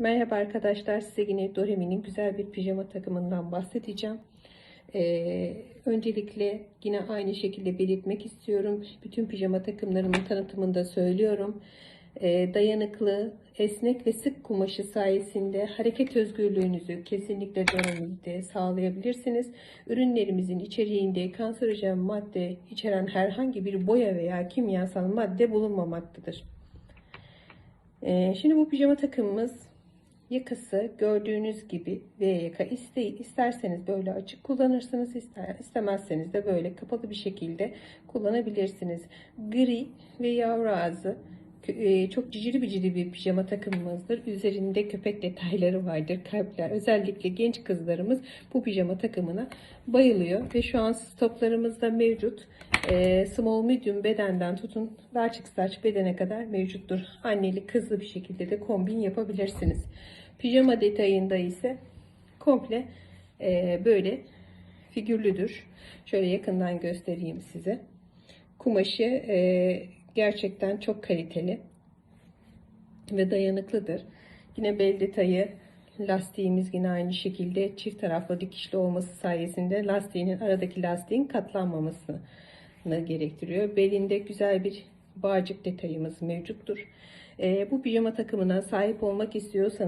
Merhaba arkadaşlar, size yine Doremi'nin güzel bir pijama takımından bahsedeceğim. Ee, öncelikle yine aynı şekilde belirtmek istiyorum. Bütün pijama takımlarımın tanıtımında söylüyorum. Ee, dayanıklı, esnek ve sık kumaşı sayesinde hareket özgürlüğünüzü kesinlikle Doremi'de sağlayabilirsiniz. Ürünlerimizin içeriğinde kanserojen madde içeren herhangi bir boya veya kimyasal madde bulunmamaktadır. Ee, şimdi bu pijama takımımız yakası gördüğünüz gibi V yaka iste, isterseniz böyle açık kullanırsınız ister, istemezseniz de böyle kapalı bir şekilde kullanabilirsiniz. Gri ve yavru ağzı çok cicili bicili bir pijama takımımızdır. Üzerinde köpek detayları vardır, kalpler. Özellikle genç kızlarımız bu pijama takımına bayılıyor. Ve şu an stoplarımız da mevcut. E, small medium bedenden tutun large large bedene kadar mevcuttur. Anneli kızlı bir şekilde de kombin yapabilirsiniz. Pijama detayında ise komple e, böyle figürlüdür. Şöyle yakından göstereyim size. Kumaşı e, gerçekten çok kaliteli ve dayanıklıdır. Yine bel detayı lastiğimiz yine aynı şekilde çift taraflı dikişli olması sayesinde lastiğinin aradaki lastiğin katlanmamasını gerektiriyor. Belinde güzel bir bağcık detayımız mevcuttur. E, bu pijama takımına sahip olmak istiyorsanız